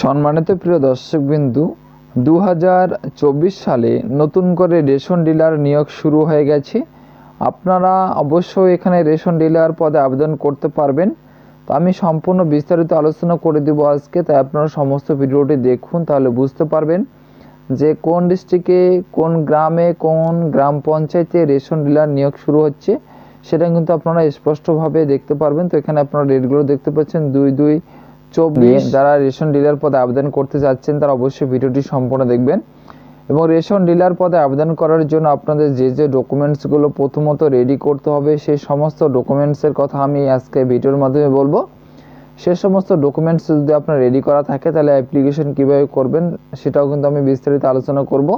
সম্মানিত প্রিয় দর্শকবিন্দু দু হাজার চব্বিশ সালে নতুন করে রেশন ডিলার নিয়োগ শুরু হয়ে গেছে। আপনারা অবশ্যই এখানে রেশন ডিলার পদে আবেদন করতে পারবেন। তো আমি সম্পূর্ণ বিস্তারিত আলোচনা করে দেবো আজকে, তাই আপনারা সমস্ত ভিডিওটি দেখুন, তাহলে বুঝতে পারবেন যে কোন ডিস্ট্রিক্টে, কোন গ্রামে, কোন গ্রাম পঞ্চায়েতে রেশন ডিলার নিয়োগ শুরু হচ্ছে, সেটা কিন্তু আপনারা স্পষ্টভাবে দেখতে পারবেন। তো এখানে আপনারা রেটগুলো দেখতে পাচ্ছেন, দুই দুই চব্বিশ যারা রেশন ডিলার পদে আবেদন করতে যাচ্ছেন, তারা অবশ্যই ভিডিওটি সম্পূর্ণ দেখবেন। এবং রেশন ডিলার পদে আবেদন করার জন্য আপনাদের যে যে ডকুমেন্টসগুলো প্রথমত রেডি করতে হবে সেই সমস্ত ডকুমেন্টসের কথা আমি আজকে ভিডিওর মাধ্যমে বলব। সে সমস্ত ডকুমেন্টস যদি আপনার রেডি করা থাকে, তাহলে অ্যাপ্লিকেশন কীভাবে করবেন, সেটাও কিন্তু আমি বিস্তারিত আলোচনা করব।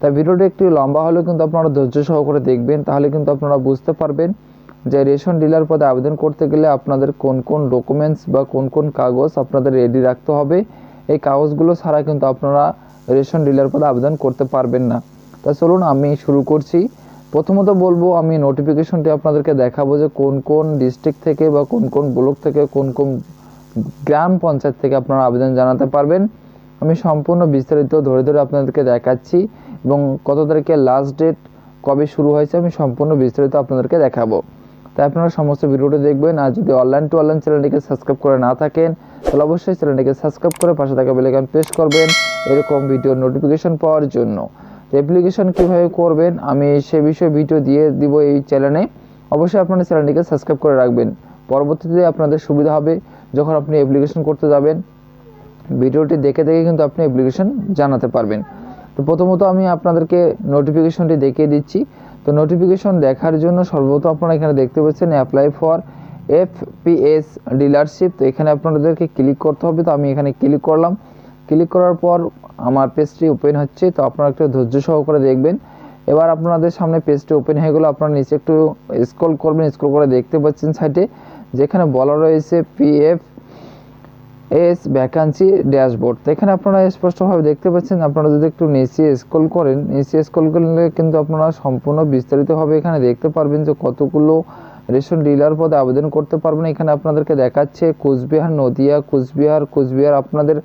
তাই ভিডিওটি একটু লম্বা হলেও কিন্তু আপনারা ধৈর্য সহকারে দেখবেন, তাহলে কিন্তু আপনারা বুঝতে পারবেন যে রেশন ডিলার পদে আবেদন করতে গেলে আপনাদের কোন কোন ডকুমেন্টস বা কোন কোন কাগজ আপনাদের রেডি রাখতে হবে, এই কাগজগুলো ছাড়া কিন্তু আপনারা রেশন ডিলার পদে আবেদন করতে পারবেন না। তা চলুন আমি শুরু করছি। প্রথমত বলব, আমি নোটিফিকেশনটি আপনাদেরকে দেখাবো যে কোন কোন ডিস্ট্রিক্ট থেকে বা কোন কোন ব্লক থেকে কোন কোন গ্রাম পঞ্চায়েত থেকে আপনারা আবেদন জানাতে পারবেন। আমি সম্পূর্ণ বিস্তারিত ধরে ধরে আপনাদেরকে দেখাচ্ছি এবং কত তারিখে লাস্ট ডেট কবে শুরু হয়েছে আমি সম্পূর্ণ বিস্তারিত আপনাদেরকে দেখাবো। তাই আপনারা সমস্ত ভিডিওটি দেখবেন। আর যদি অনলাইন টু অনলাইন চ্যানেলটিকে সাবস্ক্রাইব করে না থাকেন, তাহলে অবশ্যই চ্যানেলটিকে সাবস্ক্রাইব করে পাশে থাকা বেলাইকন প্রেস করবেন এরকম ভিডিও নোটিফিকেশন পাওয়ার জন্য। অ্যাপ্লিকেশন কীভাবে করবেন, আমি সে বিষয়ে ভিডিও দিয়ে দিব এই চ্যানেলে অবশ্যই আপনারা চ্যানেলটিকে সাবস্ক্রাইব করে রাখবেন। পরবর্তীতে আপনাদের সুবিধা হবে, যখন আপনি অ্যাপ্লিকেশন করতে যাবেন, ভিডিওটি দেখে দেখে কিন্তু আপনি অ্যাপ্লিকেশন জানাতে পারবেন। তো প্রথমত আমি আপনাদেরকে নোটিফিকেশনটি দেখিয়ে দিচ্ছি। তো নোটিফিকেশন দেখার জন্য সর্বপ্রথম আপনারা এখানে দেখতে পাচ্ছেন apply for F PS dealership তো এখানে আপনাদেরকে ক্লিক করতে হবে। তো আমি এখানে ক্লিক করলাম। ক্লিক করার পর আমার পেজটি ওপেন হচ্ছে। তো আপনারা একটু ধৈর্য সহকারে দেখবেন। এবার আপনাদের সামনে পেজটি ওপেন হয়ে গেলো। আপনারা নিচে একটু স্ক্রল করবেন। স্ক্রল করে দেখতে পাচ্ছেন সাইটে যেখানে বলা রয়েছে পিএফ এস ভ্যাকান্সি ড্যাশবোর্ড এখানে আপনারা স্পষ্টভাবে দেখতে পাচ্ছেন, আপনারা যদি একটু নিচে স্ক্রল করেন, নিচে স্ক্রল করলে কিন্তু আপনারা সম্পূর্ণ বিস্তারিতভাবে এখানে দেখতে পারবেন যে কতগুলো রেশন ডিলার পদে আবেদন করতে পারবেন। এখানে আপনাদেরকে দেখাচ্ছে কোচবিহার, নদিয়া, কোচবিহার কোচবিহার আপনাদের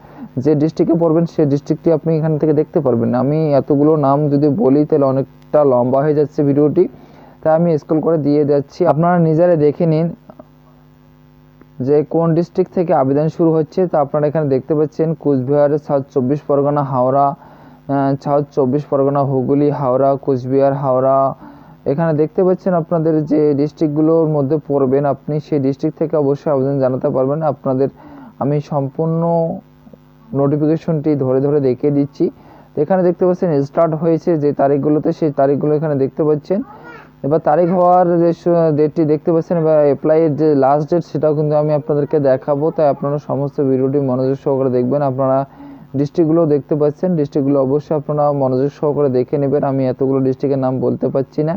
যে ডিস্ট্রিক্টে পড়বেন সেই ডিস্ট্রিক্টটি আপনি এখান থেকে দেখতে পারবেন। আমি এতগুলো নাম যদি বলি, তাহলে অনেকটা লম্বা হয়ে যাচ্ছে ভিডিওটি। তাই আমি স্ক্রল করে দিয়ে যাচ্ছি। আপনারা নিজেরা দেখে নিন যে কোন ডিস্ট্রিক্ট থেকে আবেদন শুরু হচ্ছে তা আপনারা এখানে দেখতে পাচ্ছেন। কোচবিহার সাউথ চব্বিশ পরগনা, হাওড়া সাউথ চব্বিশ পরগনা, হুগলি, হাওড়া, কোচবিহার, হাওড়া। এখানে দেখতে পাচ্ছেন আপনাদের যে ডিস্ট্রিক্টগুলোর মধ্যে পড়বেন আপনি, সেই ডিস্ট্রিক্ট থেকে অবশ্যই আবেদন জানাতে পারবেন। আপনাদের আমি সম্পূর্ণ নোটিফিকেশনটি ধরে ধরে দেখিয়ে দিচ্ছি। এখানে দেখতে পাচ্ছেন স্টার্ট হয়েছে যে তারিখগুলোতে, সেই তারিখগুলো এখানে দেখতে পাচ্ছেন। এবার তারিখ হওয়ার যে ডেটটি দেখতে পাচ্ছেন বা অ্যাপ্লাইয়ের যে লাস্ট ডেট সেটাও কিন্তু আমি আপনাদেরকে দেখাবো। তাই আপনারা সমস্ত ভিডিওটি মনোযোগ সহকারে দেখবেন। আপনারা ডিস্ট্রিক্টগুলো দেখতে পাচ্ছেন। ডিস্ট্রিক্টগুলো অবশ্যই আপনারা মনোযোগ সহকারে দেখে নেবেন। আমি এতগুলো ডিস্ট্রিক্টের নাম বলতে পারছি না।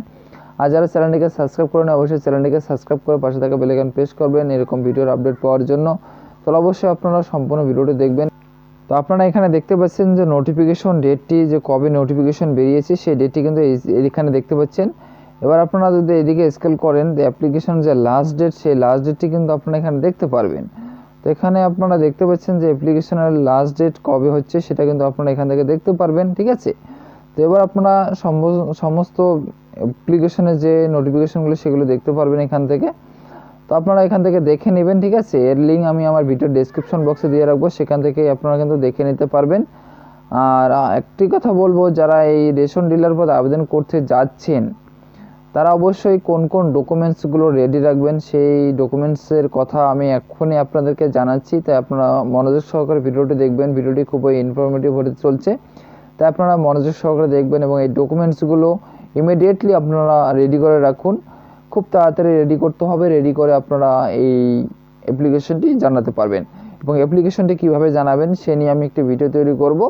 আর যারা চ্যানেলটিকে সাবস্ক্রাইব করেন, অবশ্যই চ্যানেলটিকে সাবস্ক্রাইব করে পাশে থাকা বেলাইকন প্রেস করবেন। এরকম ভিডিওর আপডেট পাওয়ার জন্য। তাহলে অবশ্যই আপনারা সম্পূর্ণ ভিডিওটি দেখবেন। তো আপনারা এখানে দেখতে পাচ্ছেন যে নোটিফিকেশন ডেটটি যে কবে নোটিফিকেশন বেরিয়েছে, সেই ডেটটি কিন্তু এখানে দেখতে পাচ্ছেন। এবার আপনারা যদি এদিকে স্কেল করেন যে অ্যাপ্লিকেশন যে লাস্ট ডেট সেই লাস্ট ডেটটি কিন্তু আপনারা এখানে দেখতে পারবেন। তো এখানে আপনারা দেখতে পাচ্ছেন যে অ্যাপ্লিকেশনের লাস্ট ডেট কবে হচ্ছে, সেটা কিন্তু আপনারা এখান থেকে দেখতে পারবেন, ঠিক আছে? তো এবার আপনারা সমস্ত অ্যাপ্লিকেশনের যে নোটিফিকেশনগুলো সেগুলো দেখতে পারবেন এখান থেকে। তো আপনারা এখান থেকে দেখে নেবেন, ঠিক আছে? এর লিঙ্ক আমি আমার ভিডিও ডেসক্রিপশন বক্সে দিয়ে রাখব, সেখান থেকে আপনারা কিন্তু দেখে নিতে পারবেন। আর একটি কথা বলব, যারা এই রেশন ডিলার পদে আবেদন করতে যাচ্ছেন তারা অবশ্যই কোন কোন ডকুমেন্টসগুলো রেডি রাখবেন, সেই ডকুমেন্টসের কথা আমি এক্ষুনি আপনাদেরকে জানাচ্ছি। তাই আপনারা মনোযোগ সহকারে ভিডিওটি দেখবেন। ভিডিওটি খুবই ইনফরমেটিভ হতে চলছে। তাই আপনারা মনোযোগ সহকারে দেখবেন এবং এই ডকুমেন্টসগুলো ইমিডিয়েটলি আপনারা রেডি করে রাখুন। খুব তাড়াতাড়ি রেডি করতে হবে। রেডি করে আপনারা এই অ্যাপ্লিকেশনটি জানাতে পারবেন। এবং অ্যাপ্লিকেশনটি কীভাবে জানাবেন, সে নিয়ে আমি একটি ভিডিও তৈরি করব।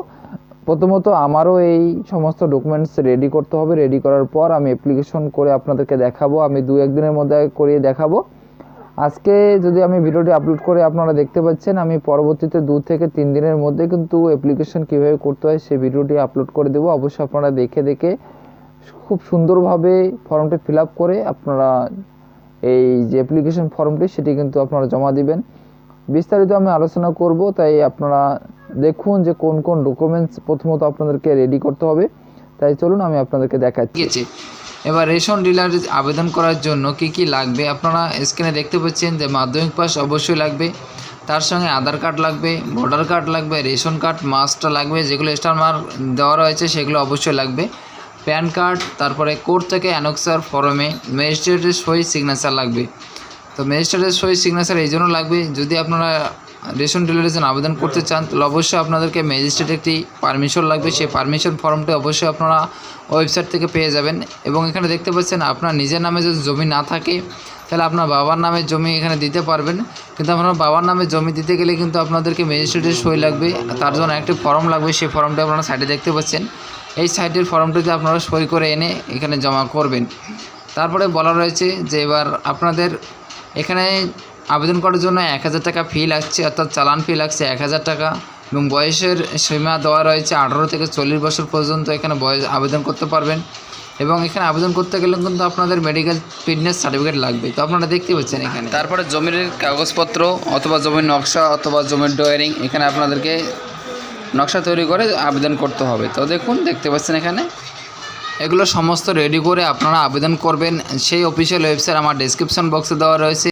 প্রথমত আমারও এই সমস্ত ডকুমেন্টস রেডি করতে হবে। রেডি করার পর আমি অ্যাপ্লিকেশন করে আপনাদেরকে দেখাবো। আমি দু একদিনের মধ্যে করিয়ে দেখাবো। আজকে যদি আমি ভিডিওটি আপলোড করে আপনারা দেখতে পাচ্ছেন, আমি পরবর্তীতে দু থেকে তিন দিনের মধ্যে কিন্তু অ্যাপ্লিকেশন কীভাবে করতে হয় সেই ভিডিওটি আপলোড করে দেবো। অবশ্যই আপনারা দেখে দেখে খুব সুন্দরভাবে ফর্মটি ফিল করে আপনারা এই যে অ্যাপ্লিকেশন ফর্মটি সেটি কিন্তু আপনারা জমা দিবেন। বিস্তারিত আমি আলোচনা করব, তাই আপনারা দেখুন যে কোন কোন ডকুমেন্টস প্রথমত আপনাদেরকে রেডি করতে হবে। তাই চলুন আমি আপনাদেরকে দেখাচ্ছি। এবার রেশন ডিলার আবেদন করার জন্য কি কি লাগবে? আপনারা স্ক্রিনে দেখতে পাচ্ছেন যে মাধ্যমিক পাস অবশ্যই লাগবে, তার সঙ্গে আধার কার্ড লাগবে ভোটার কার্ড লাগবে, রেশন কার্ড মাস্টটা লাগবে, যেগুলো স্টার মার্ক দেওয়া রয়েছে সেগুলো অবশ্যই লাগবে। প্যান কার্ড তারপরে কোর্ট থেকে অ্যানক্সার ফরমে ম্যাজিস্ট্রেটের সই সিগনেচার লাগবে। তো ম্যাজিস্ট্রেটের সই সিগনেচার এই জন্য লাগবে। যদি আপনারা রেশন ডিলারের জন্য আবেদন করতে চান তাহলে অবশ্যই আপনাদেরকে ম্যাজিস্ট্রেট একটি পারমিশন লাগবে। সেই পারমিশন ফর্মটি অবশ্যই আপনারা ওয়েবসাইট থেকে পেয়ে যাবেন এবং এখানে দেখতে পাচ্ছেন আপনার নিজের নামে যদি জমি না থাকে তাহলে আপনার বাবার নামে জমি এখানে দিতে পারবেন। কিন্তু আপনার বাবার নামে জমি দিতে গেলে কিন্তু আপনাদেরকে ম্যাজিস্ট্রেটের সই লাগবে তার জন্য একটি ফর্ম লাগবে সেই ফর্মটা আপনারা সাইডে দেখতে পাচ্ছেন। এই সাইটের ফর্মটিতে আপনারা সই করে এনে এখানে জমা করবেন। তারপরে বলা রয়েছে যে এবার আপনাদের এখানে আবেদন করার জন্য এক হাজার টাকা ফি লাগছে, অর্থাৎ চালান ফি লাগছে এক হাজার টাকা। এবং বয়সের সীমা দেওয়া রয়েছে আঠারো থেকে চল্লিশ বছর পর্যন্ত এখানে বয়স আবেদন করতে পারবেন। এবং এখানে আবেদন করতে গেলে কিন্তু আপনাদের মেডিকেল ফিটনেস সার্টিফিকেট লাগবে। তো আপনারা দেখতে পাচ্ছেন এখানে। তারপরে জমির কাগজপত্র অথবা জমির নকশা অথবা জমির ডয়ারিং এখানে আপনাদেরকে নকশা তৈরি করে আবেদন করতে হবে। তো দেখুন, দেখতে পাচ্ছেন এখানে। এগুলো সমস্ত রেডি করে আপনারা আবেদন করবেন। সেই অফিসিয়াল ওয়েবসাইট আমার ডেসক্রিপশন বক্সে দেওয়া রয়েছে।